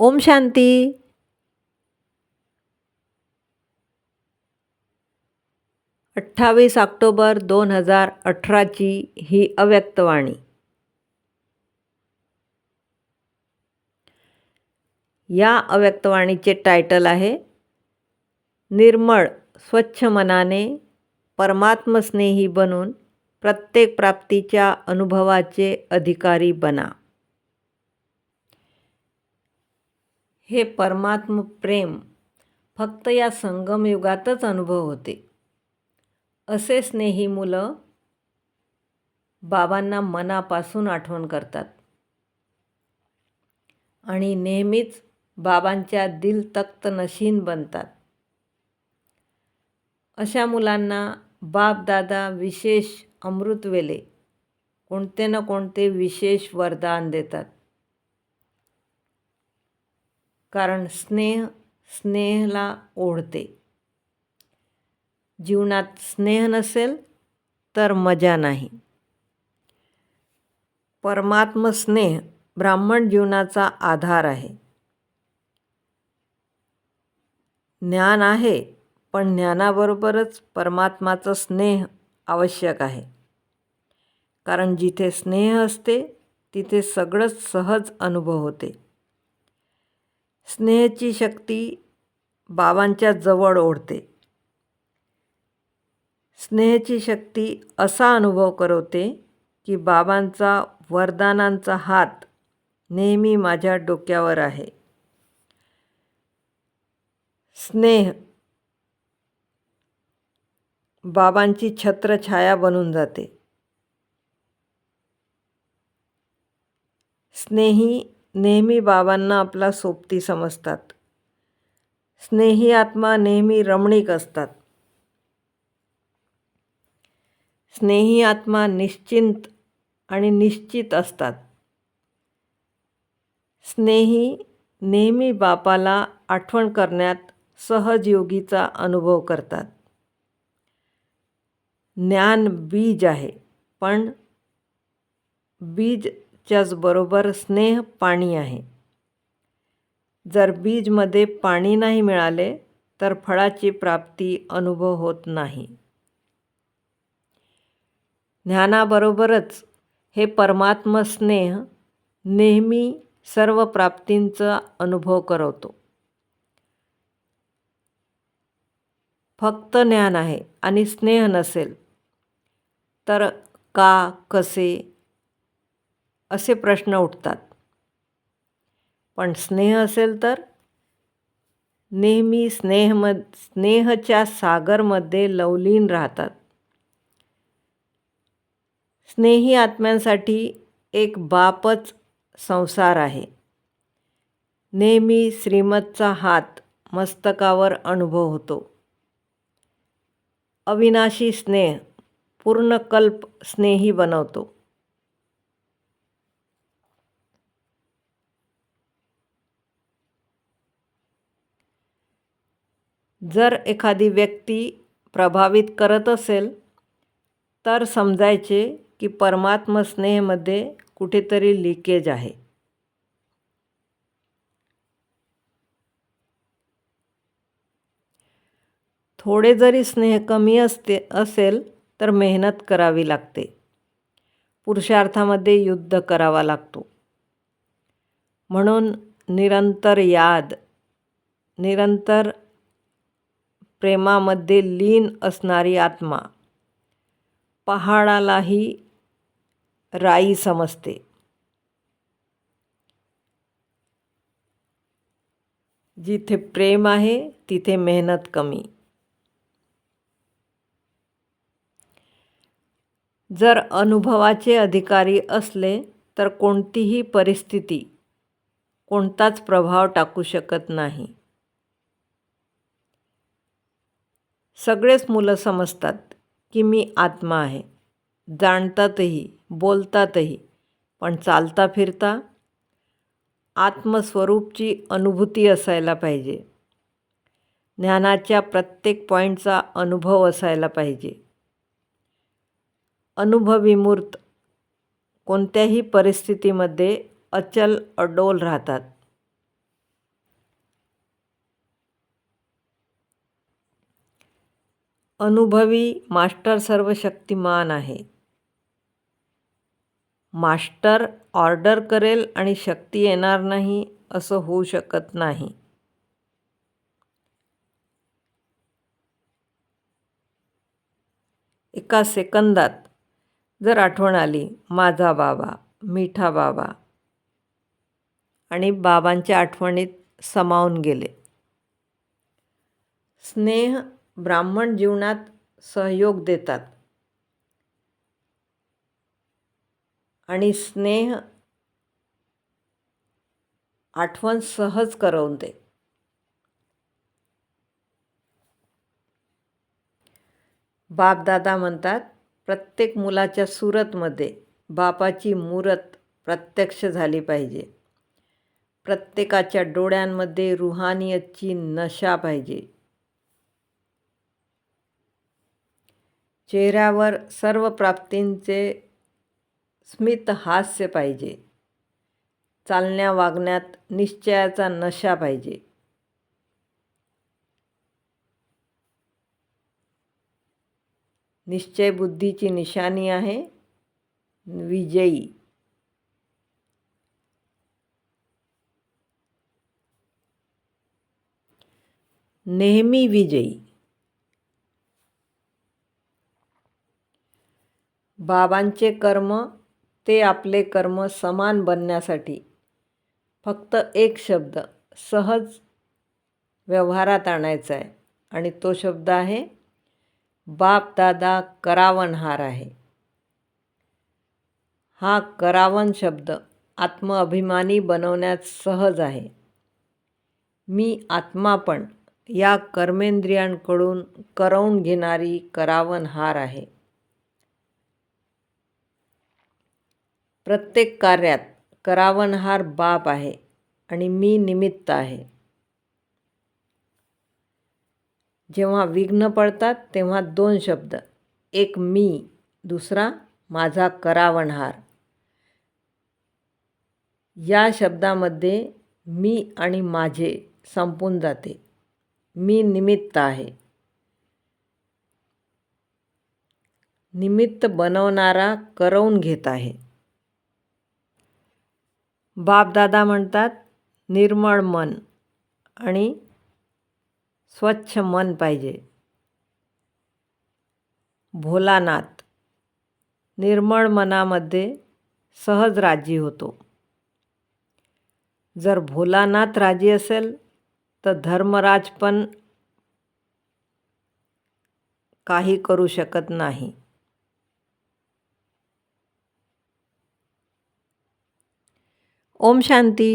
ओम शांती. अठ्ठावीस ऑक्टोबर दोन हजार अठराची ही अव्यक्तवाणी या अव्यक्तवाणीचे टायटल आहे निर्मळ स्वच्छ मनाने परमात्मस्नेही बनून प्रत्येक प्राप्तीच्या अनुभवाचे अधिकारी बना. हे परमात्म प्रेम फक्त या संगमयुगातच अनुभव होते. असे स्नेही मुलं बाबांना मनापासून आठवण करतात. आणि नेहमीच बाबांच्या दिल तख्त नशीन बनतात. अशा मुलांना बापदादा विशेष अमृतवेले कोणते ना कोणते विशेष वरदान देतात. कारण स्नेह स्नेहला ओढते. जीवनात स्नेह नसेल तर मजा नाही. परमात्मस्नेह ब्राह्मण जीवनाचा आधार आहे. ज्ञान आहे पण ज्ञानाबरोबरच परमात्माचं स्नेह आवश्यक आहे. कारण जिथे स्नेह असते तिथे सगळंच सहज अनुभव होते. स्नेहाची शक्ती बाबांच्या जवळ ओढते. स्नेहाची शक्ती असा अनुभव करवते की बाबांचा वरदानांचा हात नेहमी माझ्या डोक्यावर आहे. स्नेह बाबांची छत्रछाया बनून जाते. स्नेही नेहमी बाबांना आपला सोबती समजतात. स्नेही आत्मा नेहमी रमणीक असतात. स्नेही आत्मा निश्चिंत आणि निश्चित असतात. स्नेही नेहमी बापाला आठवण करण्यात सहजयोगीचा अनुभव करतात. ज्ञान बीज आहे पण बीज बीजच्याचबरोबर स्नेह पाणी आहे. जर बीजमध्ये पाणी नाही मिळाले तर फळाची प्राप्ती अनुभव होत नाही. ज्ञानाबरोबरच हे परमात्मस्नेह नेहमी सर्व प्राप्तींचा अनुभव करवतो. फक्त ज्ञान आहे आणि स्नेह नसेल तर का कसे असे प्रश्न उठतात. पण स्नेह असेल तर? नेहमी स्नेहम स्नेहच्या सागरमध्ये लवलीन राहतात. स्नेही आत्म्यांसाठी एक बापच संसार आहे. नेहमी श्रीमतचा हात मस्तकावर अनुभव होतो. अविनाशी स्नेह पूर्णकल्प स्नेही बनवतो. जर एखादी व्यक्ती प्रभावित करत असेल तर समजायचे की परमात्मस्नेहमध्ये कुठेतरी लिकेज आहे. थोडे जरी स्नेह कमी असते असेल तर मेहनत करावी लागते. पुरुषार्थामध्ये युद्ध करावा लागतो. म्हणून निरंतर याद निरंतर प्रेमामध्ये लीन असणारी आत्मा. पहाडालाही राई समजते. जिथे प्रेम आहे तिथे मेहनत कमी. जर अनुभवाचे अधिकारी असले तर कोणतीही परिस्थिती कोणताच प्रभाव टाकू शकत नाही. सगळेच मुलं समजतात की मी आत्मा आहे. जाणतातही बोलतातही पण चालता फिरता आत्मस्वरूपची अनुभूती असायला पाहिजे. ज्ञानाच्या प्रत्येक पॉईंटचा अनुभव असायला पाहिजे. अनुभवीमूर्त कोणत्याही परिस्थितीमध्ये अचल अडोल राहतात. अनुभवी मास्टर सर्व शक्तिमान आहे. मास्टर ऑर्डर करेल आणि शक्ती येणार नाही असं होऊ शकत नाही. एका सेकंदात जर आठवण आली माझा बाबा मिठा बाबा आणि बाबांच्या आठवणीत समावून गेले. स्नेह ब्राह्मण जीवनात सहयोग देतात. आणि स्नेह आठवण सहज करवून दे बापदादा म्हणतात प्रत्येक मुलाच्या सुरतमध्ये बापाची मूरत प्रत्यक्ष झाली पाहिजे. प्रत्येकाच्या डोळ्यांमध्ये रुहानियतची नशा पाहिजे. चेहऱ्यावर सर्व प्राप्तींचे स्मित हास्य पाहिजे. चालण्या वागण्यात निश्चयाचा नशा पाहिजे. निश्चय बुद्धीची निशाणी आहे. विजयी. नेहमी विजयी. बाबांचे कर्म ते आपले कर्म समान बनण्यासाठी. फक्त एक शब्द सहज व्यवहारात आणायचा आहे. आणि तो शब्द आहे बापदादा करावनहार आहे. हा करावन शब्द आत्मअभिमानी बनवण्यात सहज आहे. मी आत्मा पण या कर्मेंद्रियांकडून करवून घेणारी करावनहार आहे. प्रत्येक कार्यात करावणहार बाप आहे आणि मी निमित्त आहे. जेव्हा विघ्न पडतात तेव्हा दोन शब्द एक मी दुसरा माझा करावणहार. या शब्दामध्ये मी आणि माझे संपून जाते. मी निमित्त आहे. निमित्त बनवणारा करवून घेत आहे. बापदादा म्हणतात निर्मळ मन आणि स्वच्छ मन पाहिजे. भोलानाथ निर्मळ मनामध्ये सहज राजी होतो. जर भोलानाथ राजी असेल तर धर्मराज पण काही करू शकत नाही. ओम शांती.